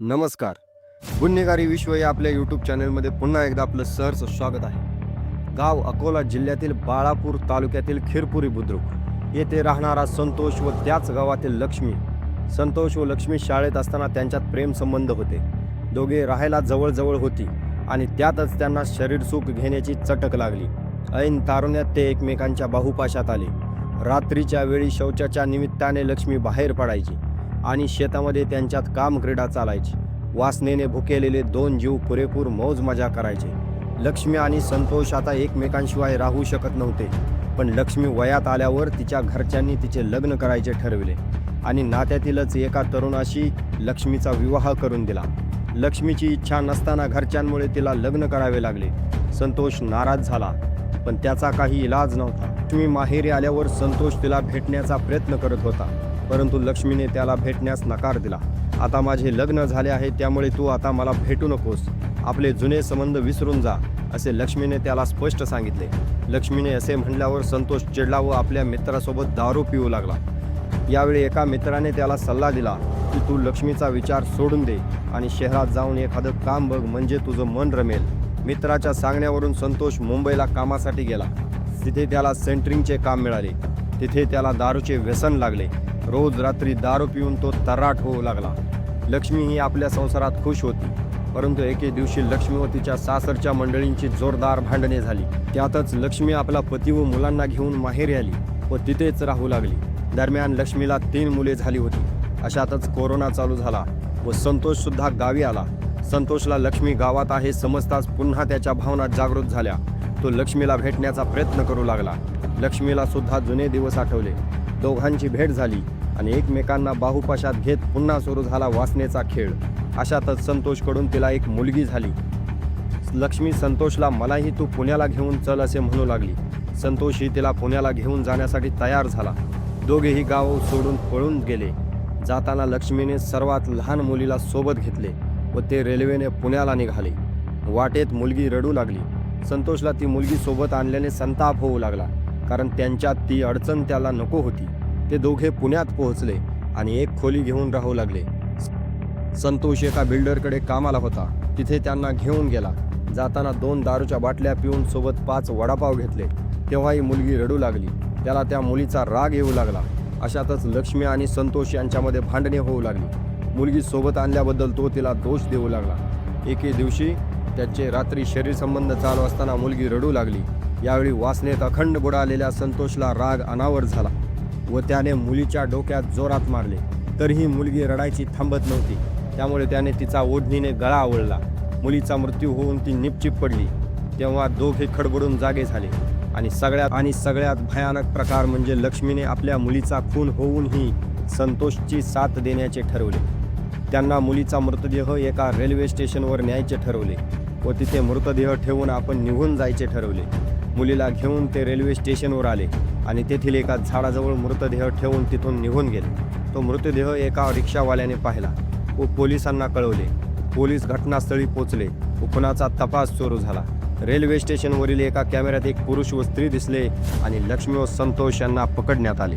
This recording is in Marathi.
नमस्कार. गुन्हेगारी विश्व या आपल्या यूट्यूब चॅनलमध्ये पुन्हा एकदा आपलं सहर्ष स्वागत आहे. गाव अकोला जिल्ह्यातील बाळापूर तालुक्यातील खिरपुरी बुद्रुक. येथे राहणारा संतोष व त्याच गावातील लक्ष्मी. संतोष व लक्ष्मी शाळेत असताना त्यांच्यात प्रेमसंबंध होते. दोघे राहायला जवळजवळ होती आणि त्यातच त्यांना शरीर सुख घेण्याची चटक लागली. ऐन तारुण्यात ते एकमेकांच्या बाहुपाशात आले. रात्रीच्या वेळी शौचाच्या निमित्ताने लक्ष्मी बाहेर पडायची. आणि शेतामध्ये त्यांच्यात कामक्रीडा चालायची. वासनेने भुकेलेले दोन जीव पुरेपूर मौज मजा करायचे. लक्ष्मी आणि संतोष आता एकमेकांशिवाय राहू शकत नव्हते पण लक्ष्मी वयात आल्यावर तिच्या घरच्यांनी तिचे लग्न करायचे ठरविले आणि नात्यातीलच एका तरुणाशी लक्ष्मीचा विवाह करून दिला. लक्ष्मीची इच्छा नसताना घरच्यांमुळे तिला लग्न करावे लागले. संतोष नाराज झाला पण त्याचा काही इलाज नव्हता. लक्ष्मी माहेरी आल्यावर संतोष तिला भेटण्याचा प्रयत्न करत होता. परंतु लक्ष्मीने त्याला भेटण्यास नकार दिला. आता माझे लग्न झाले आहे त्यामुळे तू आता मला भेटू नकोस. आपले जुने संबंध विसरून जा असे लक्ष्मीने त्याला स्पष्ट सांगितले. लक्ष्मीने असे म्हणल्यावर संतोष चिडला व आपल्या मित्रासोबत दारू पिऊ लागला. यावेळी एका मित्राने त्याला सल्ला दिला की तू लक्ष्मीचा विचार सोडून दे आणि शहरात जाऊन एखादं काम बघ म्हणजे तुझं मन रमेल. मित्राच्या सांगण्यावरून संतोष मुंबईला कामासाठी गेला. तिथे त्याला सेंटरिंगचे काम मिळाले. तिथे त्याला दारूचे व्यसन लागले. रोज रात्री दारू पिऊन तो तर्राट होऊ लागला. लक्ष्मी ही आपल्या संसारात खुश होती परंतु एके दिवशी लक्ष्मी व तिच्या सासरच्या मंडळींची जोरदार भांडणे झाली. त्यातच लक्ष्मी आपला पती व मुलांना घेऊन माहेरी आली व तिथेच राहू लागली. दरम्यान लक्ष्मीला तीन मुले झाली होती. अशातच कोरोना चालू झाला व संतोष सुद्धा गावी आला. संतोषला लक्ष्मी गावात आहे समजताच पुन्हा त्याच्या भावना जागृत झाल्या. तो लक्ष्मीला भेटण्याचा प्रयत्न करू लागला. लक्ष्मीला सुद्धा जुने दिवस आठवले. दोघांची भेट झाली. आणि एकमेकांना बाहुपाशात घेत पुन्हा सुरू झाला वासनेचा खेळ. अशातच संतोषकडून तिला एक मुलगी झाली. लक्ष्मी संतोषला मलाही तू पुण्याला घेऊन चल असे म्हणू लागली. संतोषही तिला पुण्याला घेऊन जाण्यासाठी तयार झाला. दोघेही गाव सोडून पळून गेले. जाताना लक्ष्मीने सर्वात लहान मुलीला सोबत घेतले व ते रेल्वेने पुण्याला निघाले. वाटेत मुलगी रडू लागली. संतोषला ती मुलगी सोबत आणल्याने संताप होऊ लागला. कारण त्यांच्यात ती अडचण त्याला नको होती. ते दोघे पुण्यात पोहोचले आणि एक खोली घेऊन राहू लागले. संतोष एका बिल्डरकडे कामाला होता. तिथे त्यांना घेऊन गेला. जाताना दोन दारूच्या बाटल्या पिऊन सोबत पाच वडापाव घेतले. तेव्हा ही मुलगी रडू लागली. त्याला त्या मुलीचा राग येऊ लागला. अशातच लक्ष्मी आणि संतोष यांच्यामध्ये भांडणे होऊ लागली. मुलगी सोबत आणल्याबद्दल तो तिला दोष देऊ लागला. एके दिवशी त्याचे रात्री शरीर संबंध चालू असताना मुलगी रडू लागली. यावेळी वासनेत अखंड बुडालेल्या संतोषला राग अनावर झाला. व त्याने मुलीच्या डोक्यात जोरात मारले. तरीही मुलगी रडायची थांबत नव्हती. त्यामुळे त्याने तिचा ओढणीने गळा आवळला. मुलीचा मृत्यू होऊन ती निपचिप पडली. तेव्हा दोघे खडबडून जागे झाले. आणि सगळ्यात आणि सगळ्यात भयानक प्रकार म्हणजे लक्ष्मीने आपल्या मुलीचा खून होऊनही संतोषची साथ देण्याचे ठरवले. त्यांना मुलीचा मृतदेह एका रेल्वे स्टेशनवर न्यायचे ठरवले व तिथे मृतदेह ठेवून आपण निघून जायचे ठरवले. मुलीला घेऊन ते रेल्वे स्टेशनवर आले आणि तेथील एका झाडाजवळ मृतदेह ठेवून तिथून निघून गेले. तो मृतदेह एका रिक्षावाल्याने पाहिला व पोलिसांना कळवले. पोलीस घटनास्थळी पोचले व खुनाचा तपास सुरू झाला. रेल्वे स्टेशनवरील एका कॅमेऱ्यात एक पुरुष व स्त्री दिसले आणि लक्ष्मी व संतोष यांना पकडण्यात आले.